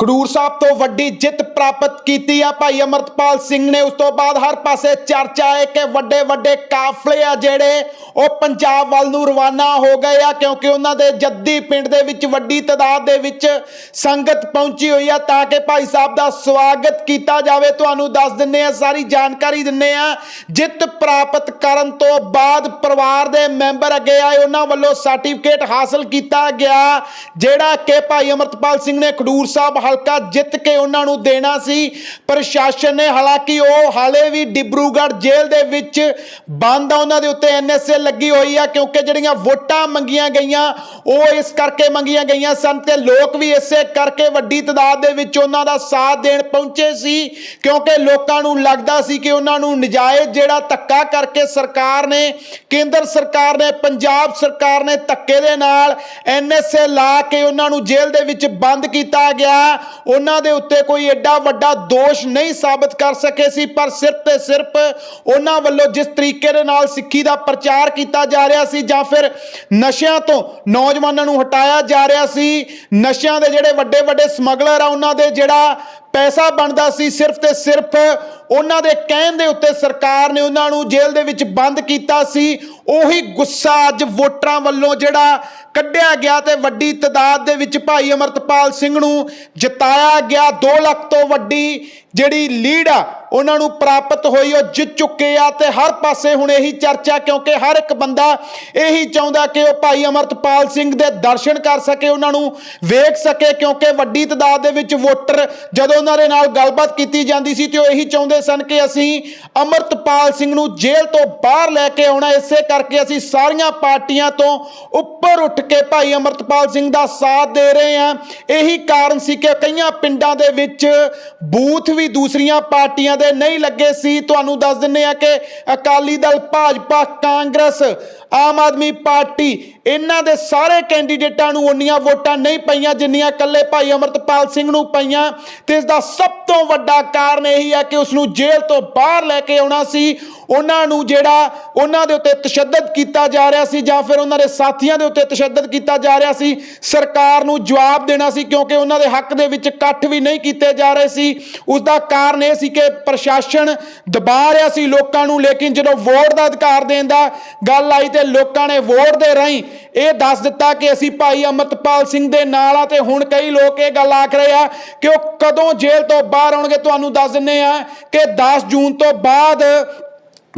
ਖਡੂਰ ਸਾਹਿਬ ਤੋਂ ਵੱਡੀ ਜਿੱਤ ਪ੍ਰਾਪਤ ਕੀਤੀ ਆ ਭਾਈ ਅਮਰਤਪਾਲ ਸਿੰਘ ਨੇ। ਉਸ ਤੋਂ ਬਾਅਦ ਹਰ ਪਾਸੇ ਚਰਚਾ ਹੈ ਕਿ ਵੱਡੇ ਵੱਡੇ ਕਾਫਲੇ ਆ ਜਿਹੜੇ ਉਹ ਪੰਜਾਬ ਵੱਲ ਨੂੰ ਰਵਾਨਾ ਹੋ ਗਏ ਆ, ਕਿਉਂਕਿ ਉਹਨਾਂ ਦੇ ਜੱਦੀ ਪਿੰਡ ਦੇ ਵਿੱਚ, ਵੱਡੀ ਤਾਦਾਦ ਦੇ ਵਿੱਚ ਸੰਗਤ ਪਹੁੰਚੀ ਹੋਈ ਆ ਤਾਂ ਕਿ ਭਾਈ ਸਾਹਿਬ ਦਾ ਸਵਾਗਤ ਕੀਤਾ ਜਾਵੇ। ਤੁਹਾਨੂੰ ਦੱਸ ਦਿੰਨੇ ਆ, ਸਾਰੀ ਜਾਣਕਾਰੀ ਦਿੰਨੇ ਆ। ਜਿੱਤ ਪ੍ਰਾਪਤ ਕਰਨ ਤੋਂ ਬਾਅਦ ਪਰਿਵਾਰ ਦੇ ਮੈਂਬਰ ਅੱਗੇ ਆਏ, ਉਹਨਾਂ ਵੱਲੋਂ ਸਰਟੀਫਿਕੇਟ ਹਾਸਲ ਕੀਤਾ ਗਿਆ, ਜਿਹੜਾ ਕਿ ਭਾਈ ਅਮਰਤਪਾਲ ਸਿੰਘ ਨੇ ਖਡੂਰ ਸਾਹਿਬ ਹਲਕਾ ਜਿੱਤ ਕੇ ਉਹਨਾਂ ਨੂੰ ਦੇਣਾ ਸੀ। ਪ੍ਰਸ਼ਾਸਨ ਨੇ ਹਾਲਾਂਕਿ ਉਹ ਹਾਲੇ ਵੀ ਡਿਬਰੂਗੜ੍ਹ ਜੇਲ੍ਹ ਦੇ ਵਿੱਚ ਬੰਦ ਆ। ਉਹਨਾਂ ਦੇ ਉੱਤੇ ਐਨਐਸਏ ਲੱਗੀ ਹੋਈ ਆ ਕਿਉਂਕਿ ਜਿਹੜੀਆਂ ਵੋਟਾਂ ਮੰਗੀਆਂ ਗਈਆਂ, ਉਹ ਇਸ ਕਰਕੇ ਮੰਗੀਆਂ ਗਈਆਂ ਸਨ ਤੇ ਲੋਕ ਵੀ ਇਸੇ ਕਰਕੇ ਵੱਡੀ ਤਾਦਾਦ ਦੇ ਵਿੱਚ ਉਹਨਾਂ ਦਾ ਸਾਥ ਦੇਣ ਪਹੁੰਚੇ ਸੀ ਕਿਉਂਕਿ ਲੋਕਾਂ ਨੂੰ ਲੱਗਦਾ ਸੀ ਕਿ ਉਹਨਾਂ ਨੂੰ ਨਜਾਇਜ਼ ਜਿਹੜਾ ਧੱਕਾ ਕਰਕੇ ਸਰਕਾਰ ਨੇ, ਕੇਂਦਰ ਸਰਕਾਰ ਨੇ, ਪੰਜਾਬ ਸਰਕਾਰ ਨੇ ਧੱਕੇ ਦੇ ਨਾਲ ਐਨਐਸਏ ਲਾ ਕੇ ਉਹਨਾਂ ਨੂੰ ਜੇਲ੍ਹ ਦੇ ਵਿੱਚ ਬੰਦ ਕੀਤਾ ਗਿਆ। ਉਹਨਾਂ ਦੇ ਉੱਤੇ ਕੋਈ ਐਡਾ ਵੱਡਾ ਦੋਸ਼ ਨਹੀਂ ਸਾਬਤ ਕਰ ਸਕੇ ਸੀ, ਪਰ ਸਿਰਫ ਤੇ ਸਿਰਫ ਉਹਨਾਂ ਵੱਲੋਂ ਜਿਸ ਤਰੀਕੇ ਦੇ ਨਾਲ ਸਿੱਖੀ ਦਾ ਪ੍ਰਚਾਰ ਕੀਤਾ ਜਾ ਰਿਹਾ ਸੀ ਜਾਂ ਫਿਰ ਨਸ਼ਿਆਂ ਤੋਂ ਨੌਜਵਾਨਾਂ ਨੂੰ ਹਟਾਇਆ ਜਾ ਰਿਹਾ ਸੀ, ਨਸ਼ਿਆਂ ਦੇ ਜਿਹੜੇ ਵੱਡੇ ਵੱਡੇ ਸਮਗਲਰ ਆ ਉਹਨਾਂ ਦੇ ਜਿਹੜਾ ਪੈਸਾ ਬਣਦਾ ਸੀ, ਸਿਰਫ ਤੇ ਸਿਰਫ ਉਹਨਾਂ ਦੇ ਕਹਿਣ ਦੇ ਉੱਤੇ ਸਰਕਾਰ ਨੇ ਉਹਨਾਂ ਨੂੰ ਜੇਲ੍ਹ ਦੇ ਵਿੱਚ ਬੰਦ ਕੀਤਾ ਸੀ ਉਹੀ ਗੁੱਸਾ ਅੱਜ ਵੋਟਰਾਂ ਵੱਲੋਂ ਜਿਹੜਾ ਕੱਢਿਆ ਗਿਆ ਤੇ ਵੱਡੀ ਤਾਦਾਦ ਦੇ ਵਿੱਚ ਭਾਈ ਅਮਰਤਪਾਲ ਸਿੰਘ ਨੂੰ ਜਿਤਾਇਆ ਗਿਆ 2 ਲੱਖ ਤੋਂ ਵੱਡੀ ਜਿਹੜੀ ਲੀਡ ਆ ਉਹਨਾਂ ਨੂੰ ਪ੍ਰਾਪਤ ਹੋਈ, ਉਹ ਜਿੱਤ ਚੁੱਕੇ ਆ ਤੇ ਹਰ ਪਾਸੇ ਹੁਣ ਇਹੀ ਚਰਚਾ, ਕਿਉਂਕਿ ਹਰ ਇੱਕ ਬੰਦਾ ਇਹੀ ਚਾਹੁੰਦਾ ਕਿ ਉਹ ਭਾਈ ਅਮਰਤਪਾਲ ਸਿੰਘ ਦੇ ਦਰਸ਼ਨ ਕਰ ਸਕੇ, ਉਹਨਾਂ ਨੂੰ ਵੇਖ ਸਕੇ, ਕਿਉਂਕਿ ਵੱਡੀ ਤਾਦਾਦ ਦੇ ਵਿੱਚ ਵੋਟਰ ਜਦੋਂ ਉਹਨਾਂ ਦੇ ਨਾਲ ਗੱਲਬਾਤ ਕੀਤੀ ਜਾਂਦੀ ਸੀ ਤੇ ਉਹ ਇਹੀ ਚਾਹੁੰਦੇ ਸਨ ਕਿ ਅਸੀਂ ਅਮਰਤਪਾਲ ਸਿੰਘ ਨੂੰ ਜੇਲ੍ਹ ਤੋਂ ਬਾਹਰ ਲੈ ਕੇ ਆਉਣਾ। ਇਸੇ ਕਰਕੇ ਅਸੀਂ ਸਾਰੀਆਂ ਪਾਰਟੀਆਂ ਤੋਂ ਉੱਪਰ ਉੱਠ ਕੇ ਭਾਈ ਅਮਰਤਪਾਲ ਸਿੰਘ ਦਾ ਸਾਥ ਦੇ ਰਹੇ ਹਾਂ। ਇਹੀ ਕਾਰਨ ਸੀ ਕਿ ਕਈਆਂ ਪਿੰਡਾਂ ਦੇ ਵਿੱਚ ਬੂਥ ਵੀ ਦੂਸਰੀਆਂ ਪਾਰਟੀਆਂ ਦੇ ਨਹੀਂ ਲੱਗੇ ਸੀ, ਤੁਹਾਨੂੰ ਦੱਸ ਦਿੰਨੇ ਆ ਕਿ ਅਕਾਲੀ ਦਲ, ਭਾਜਪਾ, ਕਾਂਗਰਸ, ਆਮ ਆਦਮੀ ਪਾਰਟੀ, ਇਹਨਾਂ ਦੇ ਸਾਰੇ ਕੈਂਡੀਡੇਟਾਂ ਨੂੰ ਉਨੀਆਂ ਵੋਟਾਂ ਨਹੀਂ ਪਈਆਂ, ਜਿੰਨੀਆਂ ਇਕੱਲੇ ਭਾਈ ਅਮਰਤਪਾਲ ਸਿੰਘ ਨੂੰ ਪਈਆਂ। ਤੇ ਇਸ ਦਾ ਸਭ ਤੋਂ ਵੱਡਾ ਕਾਰਨ ਇਹੀ ਹੈ ਕਿ ਉਸ ਨੂੰ ਜੇਲ੍ਹ ਤੋਂ ਬਾਹਰ ਲੈ ਕੇ ਆਉਣਾ ਸੀ। ਉਹਨਾਂ ਨੂੰ ਜਿਹੜਾ ਉਹਨਾਂ ਦੇ ਉੱਤੇ ਤਸ਼ੱਦਦ ਕੀਤਾ ਜਾ ਰਿਹਾ ਸੀ ਜਾਂ ਫਿਰ ਉਹਨਾਂ ਦੇ ਸਾਥੀਆਂ ਦੇ ਉੱਤੇ ਤਸ਼ੱਦਦ ਕੀਤਾ ਜਾ ਰਿਹਾ ਸੀ, ਸਰਕਾਰ ਨੂੰ ਜਵਾਬ ਦੇਣਾ ਸੀ, ਕਿਉਂਕਿ ਉਹਨਾਂ ਦੇ ਹੱਕ ਦੇ ਵਿੱਚ ਇਕੱਠ ਵੀ ਨਹੀਂ ਕੀਤੇ ਜਾ ਰਹੇ ਸੀ। ਉਸ ਦਾ ਕਾਰਨ ਇਹ ਸੀ ਕਿ ਪ੍ਰਸ਼ਾਸਨ ਦਬਾ ਰਿਹਾ ਸੀ ਲੋਕਾਂ ਨੂੰ, ਲੇਕਿਨ ਜਦੋਂ ਵੋਟ ਦਾ ਅਧਿਕਾਰ ਦੇਣ ਦਾ ਗੱਲ ਆਈ ਤੇ ਲੋਕਾਂ ਨੇ ਵੋਟ ਦੇ ਰਾਹੀਂ ਇਹ ਦੱਸ ਦਿੱਤਾ ਕਿ ਅਸੀਂ ਭਾਈ ਅਮਰਤਪਾਲ ਸਿੰਘ ਦੇ ਨਾਲ ਆ ਤੇ ਹੁਣ ਕਈ ਲੋਕ ਇਹ ਗੱਲ ਆਖ ਰਹੇ ਆ ਕਿ ਉਹ ਕਦੋਂ ਜੇਲ੍ਹ ਤੋਂ ਬਾਹਰ ਆਉਣਗੇ। ਤੁਹਾਨੂੰ ਦੱਸ ਦਿੰਨੇ ਆ ਕਿ 10 ਜੂਨ ਤੋਂ ਬਾਅਦ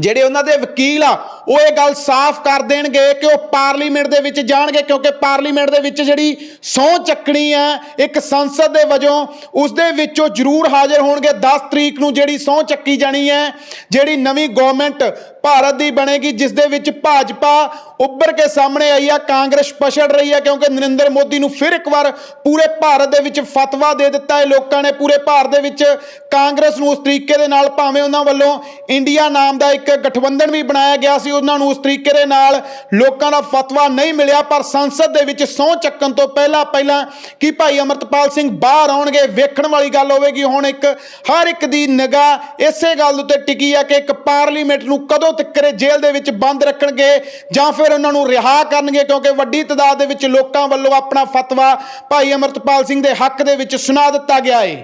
ਜਿਹੜੇ ਉਹਨਾਂ ਦੇ ਵਕੀਲ ਆ, ਉਹ ਇਹ ਗੱਲ ਸਾਫ਼ ਕਰ ਦੇਣਗੇ ਕਿ ਉਹ ਪਾਰਲੀਮੈਂਟ ਦੇ ਵਿੱਚ ਜਾਣਗੇ, ਕਿਉਂਕਿ ਪਾਰਲੀਮੈਂਟ ਦੇ ਵਿੱਚ ਜਿਹੜੀ ਸਹੁੰ ਚੱਕਣੀ ਹੈ ਇੱਕ ਸੰਸਦ ਦੇ ਵਜੋਂ, ਉਸ ਦੇ ਵਿੱਚੋਂ ਜ਼ਰੂਰ ਹਾਜ਼ਰ ਹੋਣਗੇ। 10 ਤਰੀਕ ਨੂੰ ਜਿਹੜੀ ਸਹੁੰ ਚੱਕੀ ਜਾਣੀ ਹੈ, ਜਿਹੜੀ ਨਵੀਂ ਗਵਰਨਮੈਂਟ ਭਾਰਤ ਦੀ ਬਣੇਗੀ, ਜਿਸ ਦੇ ਵਿੱਚ ਭਾਜਪਾ ਉੱਭਰ ਕੇ ਸਾਹਮਣੇ ਆਈ ਆ, ਕਾਂਗਰਸ ਪਛੜ ਰਹੀ ਹੈ ਕਿਉਂਕਿ ਨਰਿੰਦਰ ਮੋਦੀ ਨੂੰ ਫਿਰ ਇੱਕ ਵਾਰ ਪੂਰੇ ਭਾਰਤ ਦੇ ਵਿੱਚ ਫਤਵਾ ਦੇ ਦਿੱਤਾ ਹੈ। ਲੋਕਾਂ ਨੇ ਪੂਰੇ ਭਾਰਤ ਦੇ ਵਿੱਚ ਕਾਂਗਰਸ ਨੂੰ ਉਸ ਤਰੀਕੇ ਦੇ ਨਾਲ ਭਾਵੇਂ ਉਹਨਾਂ ਵੱਲੋਂ ਇੰਡੀਆ ਨਾਮ ਦਾ ਇੱਕ ਗਠਬੰਧਨ ਵੀ ਬਣਾਇਆ ਗਿਆ ਸੀ, ਉਹਨਾਂ ਨੂੰ ਉਸ ਤਰੀਕੇ ਦੇ ਨਾਲ ਲੋਕਾਂ ਦਾ ਫਤਵਾ ਨਹੀਂ ਮਿਲਿਆ, ਪਰ ਸੰਸਦ ਦੇ ਵਿੱਚ ਸਹੁੰ ਚੱਕਣ ਤੋਂ ਪਹਿਲਾਂ ਪਹਿਲਾਂ ਕਿ ਭਾਈ ਅਮਰਤਪਾਲ ਸਿੰਘ ਬਾਹਰ ਆਉਣਗੇ, ਵੇਖਣ ਵਾਲੀ ਗੱਲ ਹੋਵੇਗੀ। ਹੁਣ ਇੱਕ, ਹਰ ਇੱਕ ਦੀ ਨਿਗਾਹ ਇਸੇ ਗੱਲ ਉੱਤੇ ਟਿਕੀ ਆ ਕਿ ਇੱਕ ਪਾਰਲੀਮੈਂਟ ਨੂੰ ਕਦੋਂ ਤੱਕ ਜੇਲ੍ਹ ਦੇ ਵਿੱਚ ਬੰਦ ਰੱਖਣਗੇ ਜਾਂ ਫਿਰ ਉਹਨਾਂ ਨੂੰ ਰਿਹਾ ਕਰਨਗੇ, ਕਿਉਂਕਿ ਵੱਡੀ ਤਾਦਾਦ ਦੇ ਵਿੱਚ ਲੋਕਾਂ ਵੱਲੋਂ ਆਪਣਾ ਫਤਵਾ ਭਾਈ ਅਮਰਤਪਾਲ ਸਿੰਘ ਦੇ ਹੱਕ ਦੇ ਵਿੱਚ ਸੁਣਾ ਦਿੱਤਾ ਗਿਆ ਏ।